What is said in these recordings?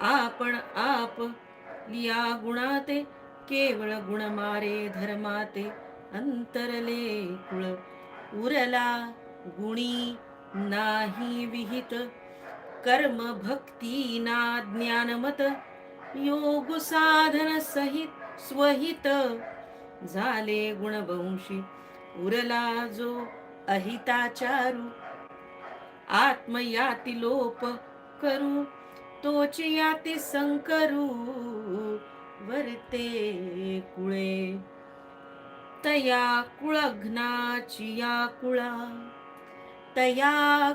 आपण आप. लिया गुणाते केवळ गुण मारे धर्माते. अंतरले कुळ उरला गुणी नाही विहित. कर्म भक्ती ना ज्ञानमत योग साधन सहित स्वहित. झाले गुणवंशी उरला जो अहिताचारू. आत्मयाती लोप करू तोची याती संकरू वरते कुळे. तया कुळघ्नाची या कुळा. तया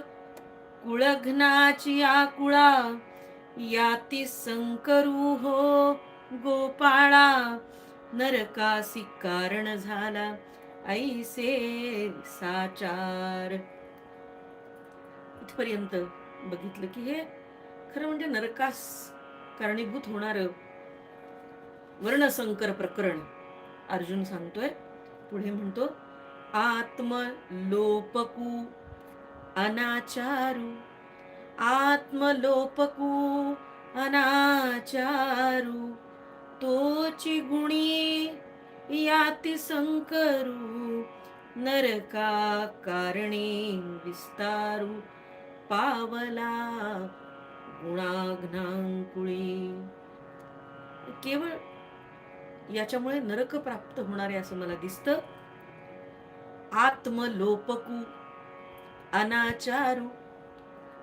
कुळघ्नाची या कुळा. याती संकरू हो गोपाळा. नरकासी कारण झाला ऐसे साचार. इथपर्यंत बघितलं की हे खरं म्हणजे नरकास कारणीभूत होणारं वर्णसंकर प्रकरण अर्जुन सांगतोय. पुढे म्हणतो आत्मलोपकू अनाचारू आत्मलोपकू अनाचारू तोची गुणी याती संकरू नरका कारणे विस्तारू पावला गुणाघ्नांकुळी केवळ याच्यामुळे नरक प्राप्त होणारे असं मला दिसतं. आत्मलोपकू अनाचारू.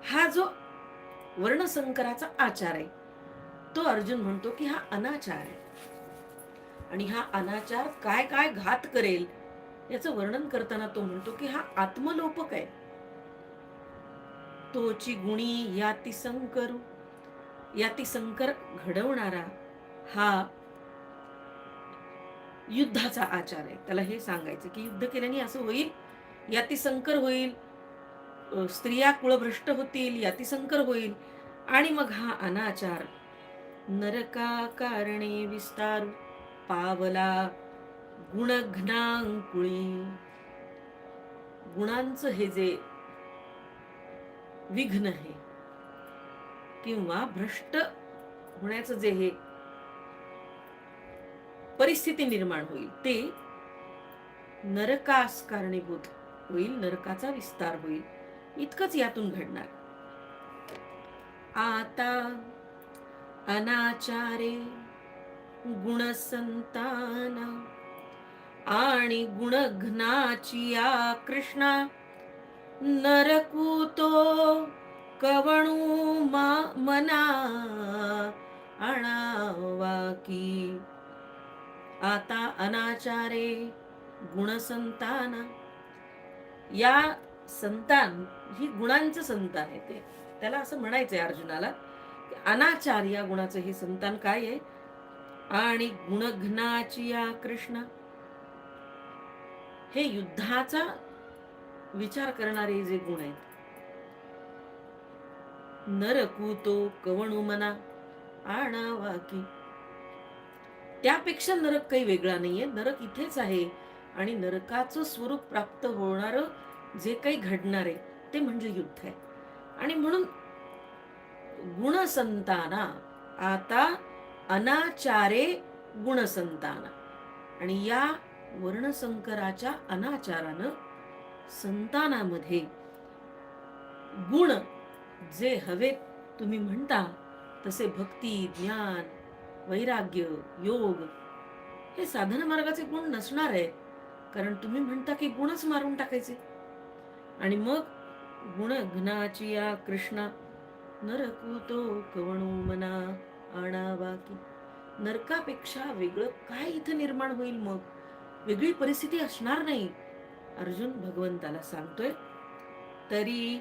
हा जो वर्णसंकराचा आचार आहे तो अर्जुन म्हणतो की हा अनाचार आहे. आणि हा अनाचार काय काय घात करेल याचं वर्णन करताना तो म्हणतो की हा आत्मलोपक आहे. तोची गुणी याती संकर. याती संकर घडवणारा हा युद्धाचा आचार आहे. त्याला हे सांगायचं की युद्ध केल्याने असं होईल याती संकर होईल स्त्रिया कुळभ्रष्ट होतील याती संकर होईल आणि मग हा अनाचार नरका कारणे विस्तार. पावला गुणघ्नांकुळी. गुणांचं हे जे विघ्न आहे. किंवा भ्रष्ट होण्याचं जे हे परिस्थिती निर्माण होईल ते नरकास कारणीभूत होईल नरकाचा विस्तार होईल इतकंच यातून घडणार. आता अनाचारे गुणसंताना आणि गुणघ्नाची या कृष्णा नरकुतो कवणू मा मना आणावा की. आता अनाचारे गुणसंतान. या संतान ही गुणांचं संतान आहे ते. त्याला असं म्हणायचंय अर्जुनाला अनाचार या गुणाचं हे संतान काय आहे? आणि गुणघ्नाची या कृष्ण. हे युद्धाचा विचार करणारे जे गुण आहेत. नरकुतो कवणू मना आणावा की. त्यापेक्षा नरक काही वेगळा नाहीये. नरक इथेच आहे आणि नरकाचं स्वरूप प्राप्त होणार जे काही घडणार आहे ते म्हणजे युद्ध आहे. आणि म्हणून गुणसंताना आता अनाचारे गुणसंताना. आणि या वर्णसंकराच्या अनाचारानं संतानामध्ये. गुण जे हवेत तुम्ही म्हणता तसे भक्ती ज्ञान वैराग्य योग हे साधन मार्गाचे गुण नसणार आहे. कारण तुम्ही म्हणता की गुणच मारून टाकायचे. आणि मग गुण घनाची या कृष्णा नरकुतो कवणू मना आणावा की. नरकापेक्षा वेगळं काय इथं निर्माण होईल मग? वेगळी परिस्थिती असणार नाही. अर्जुन भगवंताला सांगतोय तरी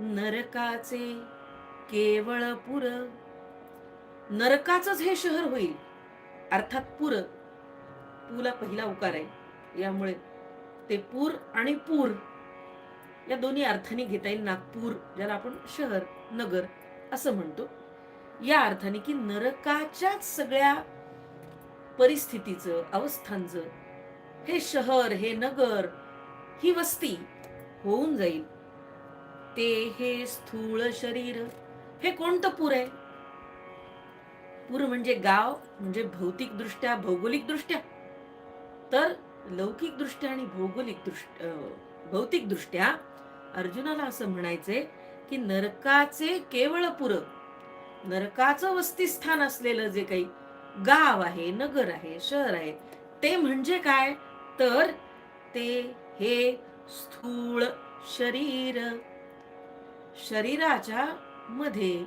नरकाचे केवळ पुर नरकाचंच हे शहर होईल. अर्थात पूर पूला पहिला उकार आहे. यामुळे ते पूर आणि पूर या दोन्ही अर्थाने घेता येईल. नागपूर ज्याला आपण शहर नगर असं म्हणतो या अर्थाने की नरकाच्याच सगळ्या परिस्थितीचं अवस्थांचं हे शहर हे नगर ही वस्ती होऊन जाईल. ते हे स्थूळ शरीर हे कोणतं पूर आहे? पूर म्हणजे गाव म्हणजे भौतिक दृष्ट्या भौगोलिक दृष्ट्या तर लौकिक दृष्ट्या आणि भौगोलिक दृष्ट्या भौतिक दृष्ट्या अर्जुनाला असं म्हणायचंय की नरकाचे केवळ पुर नरकाचं वस्तीस्थान असलेलं जे काही गाव आहे नगर आहे शहर आहे ते म्हणजे काय? तर ते हे स्थूळ शरीर. शरीराच्या मध्ये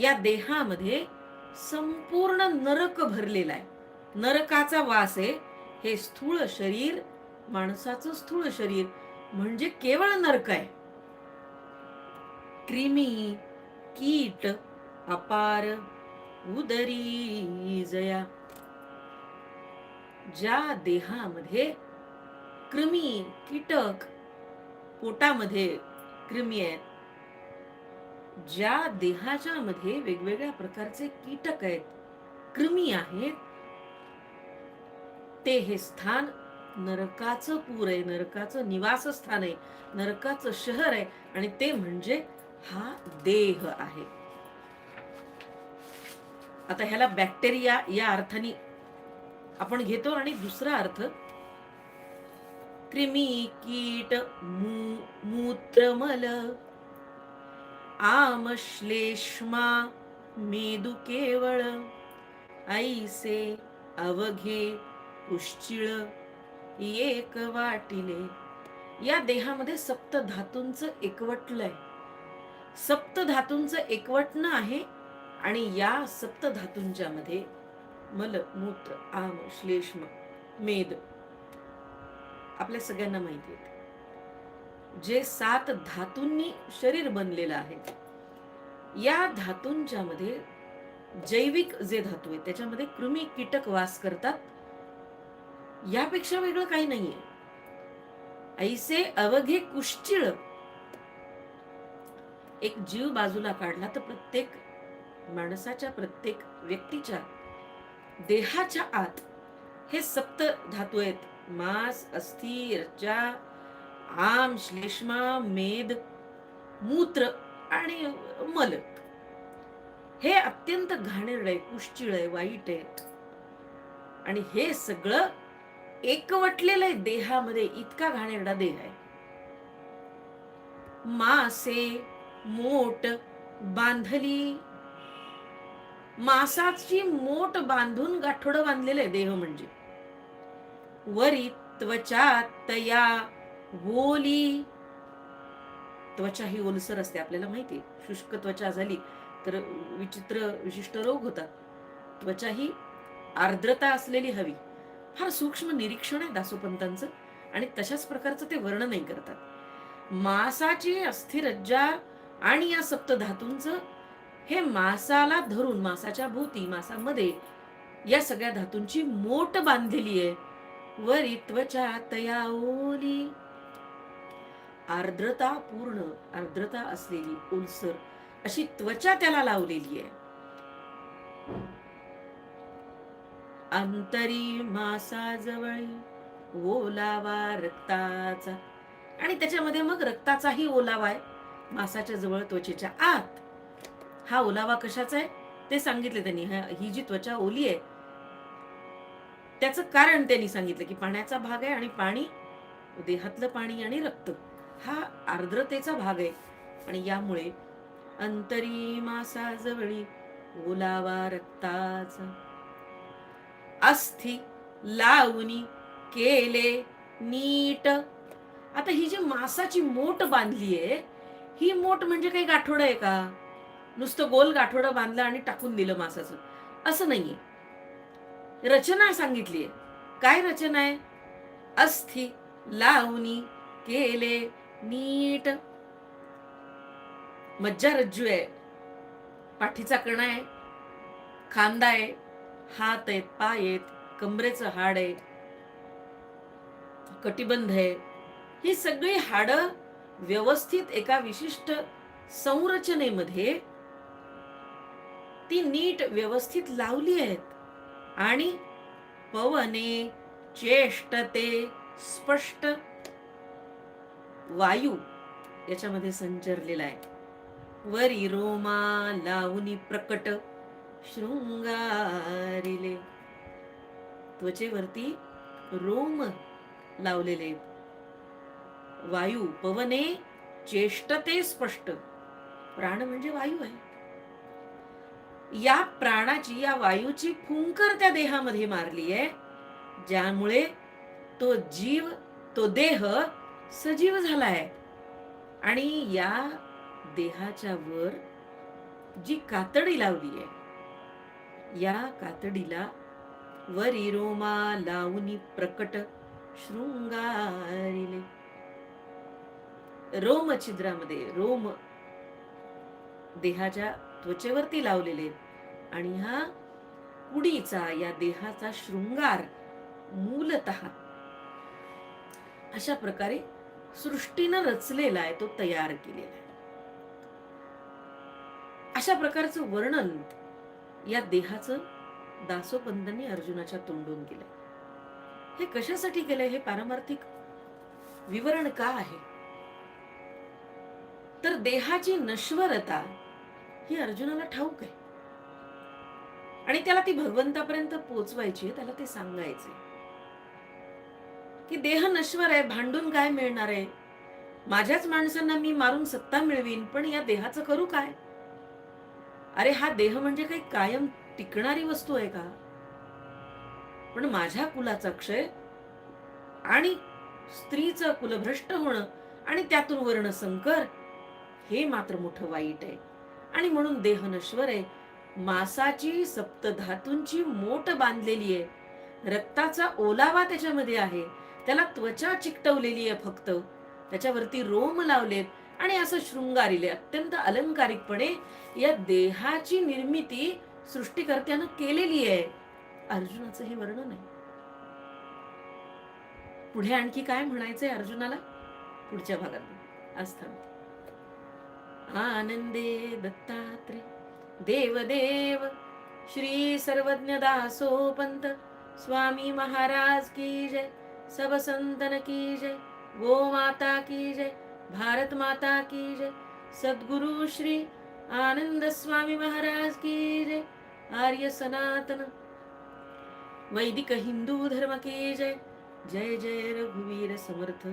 या देहामध्ये संपूर्ण नरक भरलेला आहे. नरकाचा वास आहे. हे स्थूळ शरीर माणसाचं स्थूळ शरीर म्हणजे केवळ नरक आहे. क्रिमी कीट अपार उदरी जया. ज्या देहामध्ये कृमी कीटक पोटामध्ये कृमी आहेत. ज्या देहाच्या मध्ये वेगवेगळ्या प्रकारचे कीटक आहेत कृमी आहेत ते हे स्थान नरकाचं पूर आहे नरकाचं निवासस्थान आहे नरकाचं शहर आहे आणि ते म्हणजे हा देह आहे. आता ह्याला बॅक्टेरिया या अर्थाने आपण घेतो आणि दुसरा अर्थ क्रिमी कीट मू मूत्रमल। आमश्लेष्मा मेदू केवळ। ऐसे अवघे पुश्चिळ एक वाटिले। या देहामध्ये सप्त धातूंचं एकवटलंय। सप्त धातूंचं एकवटणं आहे आणि या सप्त धातूंच्या मध्ये मल मूत्र आम श्लेष्म मेद आपल्या सगळ्यांना माहिती आहेत जे सात धातूंनी शरीर बनलेलं आहे या धातूंच्या मध्ये जैविक जे धातू आहे त्याच्यामध्ये कृमी कीटक वास करतात यापेक्षा वेगळं काही नाहीये. ऐसे अवघे कुश्चिळ एक जीव बाजूला काढला तर प्रत्येक माणसाच्या प्रत्येक व्यक्तीच्या देहाच्या आत हे सप्त धातू आहेत मांस अस्थि रज्जा आम श्लेष्मा मेद मूत्र आणि मल हे अत्यंत घाणेरड आहे कुश्चिळ आहे वाईट आहे आणि हे सगळं एकवटलेलं आहे देहामध्ये इतका घाणेरडा देह आहे. मासे मोट बांधली. मासाची मोट बांधून गाठोडं बांधलेलं आहे देह म्हणजे. वरी त्वचा तया ओली त्वचा ही ओलसर असते आपल्याला माहिती शुष्क त्वचा झाली तर विचित्र विशिष्ट रोग होतात. त्वचा ही आर्द्रता असलेली हवी. फार सूक्ष्म निरीक्षण आहे दासोपंतांचं आणि तशाच प्रकारचं ते वर्णनही करतात. मासाची अस्थिरज्जा आणि या सप्त धातूंचं हे मासाला धरून मासाच्या भोवती मासामध्ये या सगळ्या धातूंची मोट बांधलेली आहे. वरी त्वचा तया ओली आर्द्रता पूर्ण आर्द्रता असलेली ओलसर अशी त्वचा त्याला लावलेली आहे. अंतरी मासाजवळी ओलावा रक्ताचा. आणि त्याच्यामध्ये मग रक्ताचाही ओलावा आहे. मासाच्या जवळ त्वचेच्या आत. हा ओलावा कशाचा आहे? ते सांगितले त्यांनी. ही जी त्वचा ओली आहे त्याचं कारण त्यांनी सांगितलं की पाण्याचा भाग आहे आणि पाणी देहातलं पाणी आणि रक्त हा आर्द्रतेचा भाग आहे. आणि यामुळे अंतरी मासाजवळी ओलावा रक्ताचा. अस्थि लावणी केले नीट. आता ही जी मासाची मोट बांधली आहे ही मोट म्हणजे काही गाठोडं आहे का? नुसतं गोल गाठोडं बांधलं आणि टाकून दिलं मासाचं. असं नाहीये. रचना सांगितली आहे. काय रचना आहे? अस्थि लावणी केले नीट. मज्जा रज्जू आहे. पाठीचा कणा आहे. खांदा आहे. हात आहेत पाय आहेत कमरेचं हाड आहे. कटिबंध आहे. ही सगळी हाडं व्यवस्थित एका विशिष्ट संरचनेमध्ये ती नीट व्यवस्थित लावली आहेत. आणि पवने चेष्टते स्पष्ट. वायू याच्यामध्ये संचरलेला आहे. वरी रोमा लावणी प्रकट शृंगारिले. त्वचेवरती रोम लावलेले. आहेत. वायू पवने चेष्टते स्पष्ट. प्राण म्हणजे वायू आहे. या प्राणाची या वायूची फुंकर त्या देहामध्ये मारली आहे ज्यामुळे तो जीव तो देह सजीव झालाय. आणि या देहाच्या वर जी कातडी लावली आहे या कातडीला वरी रोमा लावणी प्रकट शृंगारिले. रोम छिद्रामध्ये रोम देहाच्या त्वचेवरती लावलेले आणि हा उडीचा या देहाचा शृंगार मूलत अशा प्रकारे सृष्टीनं रचलेला आहे तो तयार केलेला आहे. अशा प्रकारचं वर्णन या देहाचं दासोपंतांनी अर्जुनाच्या तोंडून केलंय. हे कशासाठी केलंय? हे पारमार्थिक विवरण का आहे? तर देहाची नश्वरता ही अर्जुनाला ठाऊक आहे. आणि त्याला ती भगवंतापर्यंत पोचवायची त्याला ते सांगायचे. की देह नश्वर आहे भांडून काय मिळणार आहे? माझ्याच माणसांना मी मारून सत्ता मिळवीन पण या देहाचं करू काय? अरे हा देह म्हणजे काही कायम टिकणारी वस्तू आहे का? पण माझ्या कुलाचा क्षय आणि स्त्रीचं कुलभ्रष्ट होणं आणि त्यातून वर्ण संकर हे मात्र मोठं वाईट आहे. आणि म्हणून देह नश्वर आहे. मासाची सप्तधातूंची मोठ बांधलेली आहे. रक्ताचा ओलावा त्याच्यामध्ये आहे. त्याला त्वचा चिकटवलेली आहे फक्त. त्याच्यावरती रोम लावलेत आणि असं शृंगारिले. अत्यंत अलंकारिकपणे या देहाची निर्मिती सृष्टीकर्त्यानं केलेली आहे. अर्जुनाचं हे वर्णन आहे. पुढे आणखी काय म्हणायचंय अर्जुनाला? पुढच्या भागात आज थांबते आनंदे दत्तात्रे। देवदेव श्री सर्वज्ञ दासोपंत स्वामी महाराज की जय सब संतन की जय गो माता की जय भारत माता की जय सद्गुरु श्री आनंद स्वामी महाराज की जय आर्य सनातन। वैदिक हिंदू धर्म की जय जय जय रघुवीर समर्थ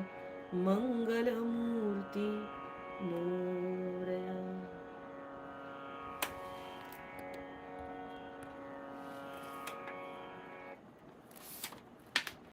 मंगल मूर्ती